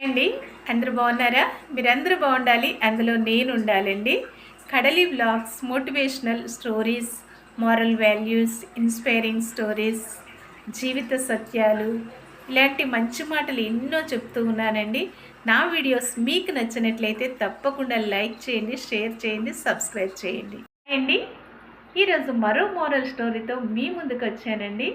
అండి అందరూ బాగున్నారా? మీరందరూ బాగుండాలి అందులో నేను ఉండాలండి Kadali blogs motivational stories moral values inspiring stories జీవిత సత్యాలు ఇలాంటి మంచి మాటలు ఎన్నో చెప్తూ ఉన్నానండి. నా వీడియోస్ మీకు నచ్చినట్లయితే తప్పకుండా లైక్ చేయండి షేర్ చేయండి సబ్స్క్రైబ్ చేయండి. అండి ఈరోజు మరో మోరల్ స్టోరీతో మీ ముందుకు వచ్చానండి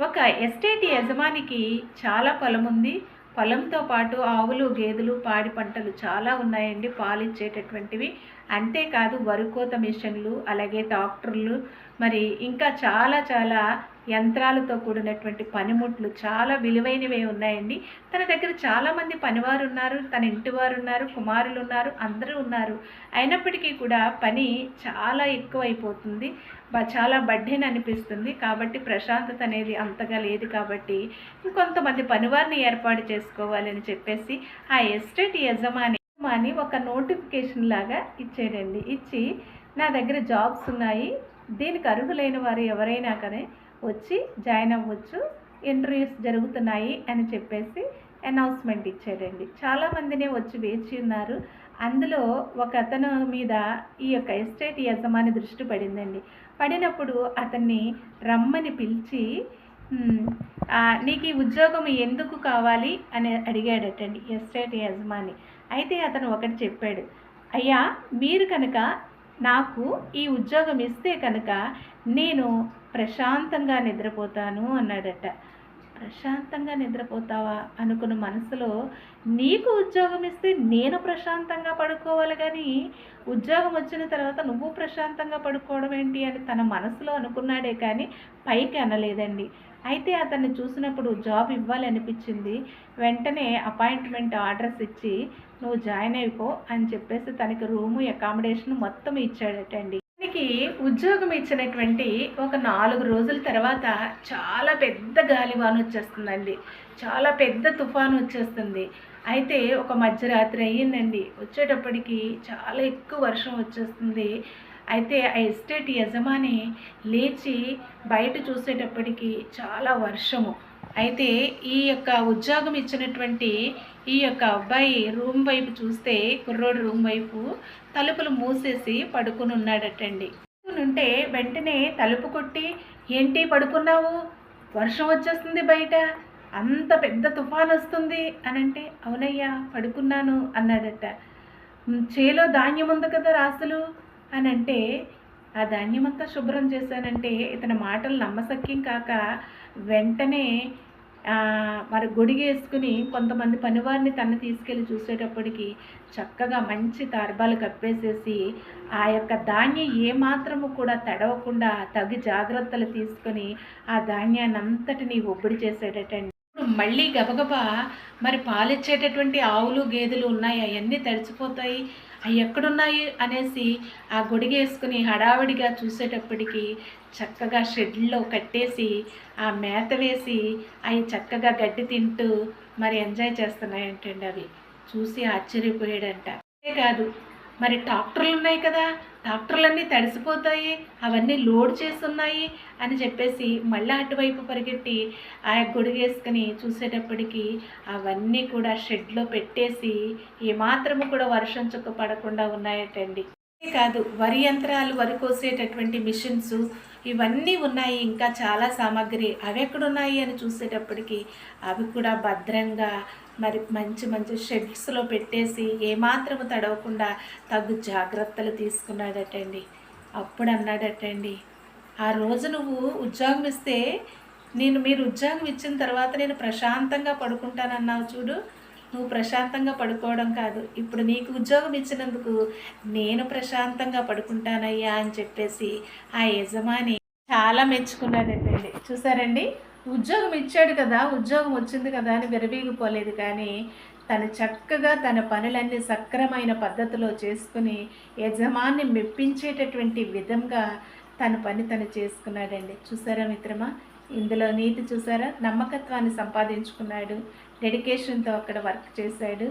ఒక ఎస్టేట్ యజమానికి చాలా పొలం ఉంది పొలంతో పాటు ఆవులు గేదెలు పాడి పంటలు చాలా ఉన్నాయండి. పాలు ఇచ్చేటటువంటివి అంతేకాదు వరుకోత మిషన్లు అలాగే డాక్టర్లు మరి ఇంకా చాలా చాలా యంత్రాలతో కూడినటువంటి పనిముట్లు చాలా విలువైనవే ఉన్నాయండి. తన దగ్గర చాలామంది పనివారు ఉన్నారు తన ఇంటివారు ఉన్నారు కుమారులు ఉన్నారు అందరూ ఉన్నారు. అయినప్పటికీ కూడా పని చాలా ఎక్కువైపోతుంది బ- చాలా బడ్డెన్ అనిపిస్తుంది. కాబట్టి ప్రశాంతత అనేది అంతగా లేదు కాబట్టి ఇంకొంతమంది పనివారిని ఏర్పాటు చేసుకోవాలని చెప్పేసి ఆ ఎస్టేట్ యజమాని అని ఒక నోటిఫికేషన్ లాగా ఇచ్చాడండి ఇచ్చి నా దగ్గర జాబ్స్ ఉన్నాయి. దీనికి అర్హులైన వారు ఎవరైనా కానీ వచ్చి జాయిన్ అవ్వచ్చు. ఇంటర్వ్యూస్ జరుగుతున్నాయి అని చెప్పేసి అనౌన్స్మెంట్ ఇచ్చాడండి చాలామందినే వచ్చి వేచి ఉన్నారు. అందులో ఒక అతను మీద ఈ యొక్క ఎస్టేట్ యజమాని దృష్టి పడిందండి. పడినప్పుడు అతన్ని రమ్మని పిలిచి నీకు ఈ ఉద్యోగం ఎందుకు కావాలి? అని అడిగాడటండి ఎస్టేట్ యజమాని. అయితే అతను ఒకటి చెప్పాడు అయ్యా మీరు కనుక నాకు ఈ ఉద్యోగం ఇస్తే కనుక నేను ప్రశాంతంగా నిద్రపోతాను అన్నాడట. ప్రశాంతంగా నిద్రపోతావా అనుకున్న మనసులో నీకు ఉద్యోగం ఇస్తే నేను ప్రశాంతంగా పడుకోవాలి కానీ ఉద్యోగం వచ్చిన తర్వాత నువ్వు ప్రశాంతంగా పడుకోవడం ఏంటి అని తన మనసులో అనుకున్నాడే కానీ పైకి అనలేదండి. అయితే అతన్ని చూసినప్పుడు జాబ్ ఇవ్వాలి అనిపించింది. వెంటనే అపాయింట్మెంట్ ఆర్డర్స్ ఇచ్చి నువ్వు జాయిన్ అయిపో అని చెప్పేసి తనకి రూము అకామిడేషన్ మొత్తం ఇచ్చాడటండి. అతనికి ఉద్యోగం ఇచ్చినటువంటి ఒక నాలుగు రోజుల తర్వాత చాలా పెద్ద గాలివాన వచ్చేస్తుందండి. చాలా పెద్ద తుఫాను వచ్చేస్తుంది. అయితే ఒక మధ్యరాత్రి అయ్యిందండి. వచ్చేటప్పటికి చాలా ఎక్కువ వర్షం వచ్చేస్తుంది. అయితే ఆ ఎస్టేట్ యజమాని లేచి బయట చూసేటప్పటికి చాలా వర్షము. అయితే ఈ యొక్క ఉద్యోగం ఇచ్చినటువంటి ఈ యొక్క అబ్బాయి రూమ్ వైపు చూస్తే కుర్రోడు రూమ్ వైపు తలుపులు మూసేసి పడుకుని ఉన్నాడటండి. ఉంటే వెంటనే తలుపు కొట్టి ఏంటి పడుకున్నావు? వర్షం వచ్చేస్తుంది బయట. అంత పెద్ద తుఫాన్ వస్తుంది. అని అంటే అవునయ్యా పడుకున్నాను అన్నాడట. చేలో ధాన్యం ఉంది కదా రాసులు అని అంటే ఆ ధాన్యం అంతా శుభ్రం చేశానంటే ఇతని మాటలు నమ్మసక్యం కాక వెంటనే మరి గొడిగేసుకుని కొంతమంది పనివారిని తను తీసుకెళ్ళి చూసేటప్పటికి చక్కగా మంచి తార్బాలు కప్పేసేసి ఆ యొక్క ధాన్యం ఏమాత్రము కూడా తడవకుండా తగి జాగ్రత్తలు తీసుకొని ఆ ధాన్యాన్ని అంతటిని ఒబ్బడి చేసేటటండి మళ్ళీ గబగబా మరి పాలిచ్చేటటువంటి ఆవులు గేదెలు ఉన్నాయి అవన్నీ తడిచిపోతాయి అవి ఎక్కడున్నాయి అనేసి ఆ గొడిగేసుకుని హడావిడిగా చూసేటప్పటికి చక్కగా షెడ్లో కట్టేసి ఆ మేత వేసి అవి చక్కగా గడ్డి తింటూ మరి ఎంజాయ్ చేస్తున్నాయంటండి అవి. చూసి ఆశ్చర్యపోయాడంట. అంతేకాదు మరి ట్రాక్టర్లు ఉన్నాయి కదా ట్రాక్టర్లన్నీ తడిసిపోతాయి అవన్నీ లోడ్ చేసి ఉన్నాయి అని చెప్పేసి మళ్ళీ అటువైపు పరిగెట్టి ఆ గొడుగేసుకుని చూసేటప్పటికి అవన్నీ కూడా షెడ్లో పెట్టేసి ఏమాత్రము కూడా వర్షం చుక్క పడకుండా ఉన్నాయటండి. కాదు వరి యంత్రాలు వరి కోసేటటువంటి మిషన్స్ ఇవన్నీ ఉన్నాయి ఇంకా చాలా సామాగ్రి అవి ఎక్కడున్నాయి అని చూసేటప్పటికి అవి కూడా భద్రంగా మరి మంచి మంచి షెడ్స్లో పెట్టేసి ఏమాత్రము తడవకుండా తగు జాగ్రత్తలు తీసుకున్నాడటండి. అప్పుడు అన్నాడటండి ఆ రోజు నువ్వు ఉద్యోగం ఇస్తే నేను మీరు ఉద్యోగం ఇచ్చిన తర్వాత నేను ప్రశాంతంగా పడుకుంటానన్నావు చూడు నువ్వు ప్రశాంతంగా పడుకోవడం కాదు. ఇప్పుడు నీకు ఉద్యోగం ఇచ్చినందుకు నేను ప్రశాంతంగా పడుకుంటానయ్యా అని చెప్పేసి ఆ యజమాని చాలా మెచ్చుకున్నాడండి చూసారండి? ఉద్యోగం ఇచ్చాడు కదా ఉద్యోగం వచ్చింది కదా అని విరవీగిపోలేదు కానీ తను చక్కగా తన పనులన్నీ సక్రమైన పద్ధతిలో చేసుకుని యజమాన్ని మెప్పించేటటువంటి విధంగా తన పని తను చేసుకున్నాడండి. చూసారా మిత్రమా? ఇందులో నీతి చూసారా? నమ్మకత్వాన్ని సంపాదించుకున్నాడు. డెడికేషన్తో అక్కడ వర్క్ చేశాడు.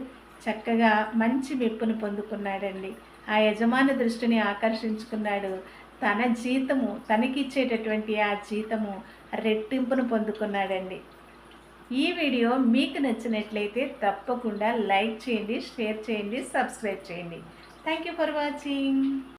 చక్కగా మంచి మెప్పును పొందుకున్నాడండి. ఆ యజమాని దృష్టిని ఆకర్షించుకున్నాడు. తన జీతము తనకిచ్చేటటువంటి ఆ జీతము రెట్టింపును పొందుకున్నాడండి. ఈ వీడియో మీకు నచ్చినట్లయితే తప్పకుండా లైక్ చేయండి షేర్ చేయండి సబ్స్క్రైబ్ చేయండి. Thank you for watching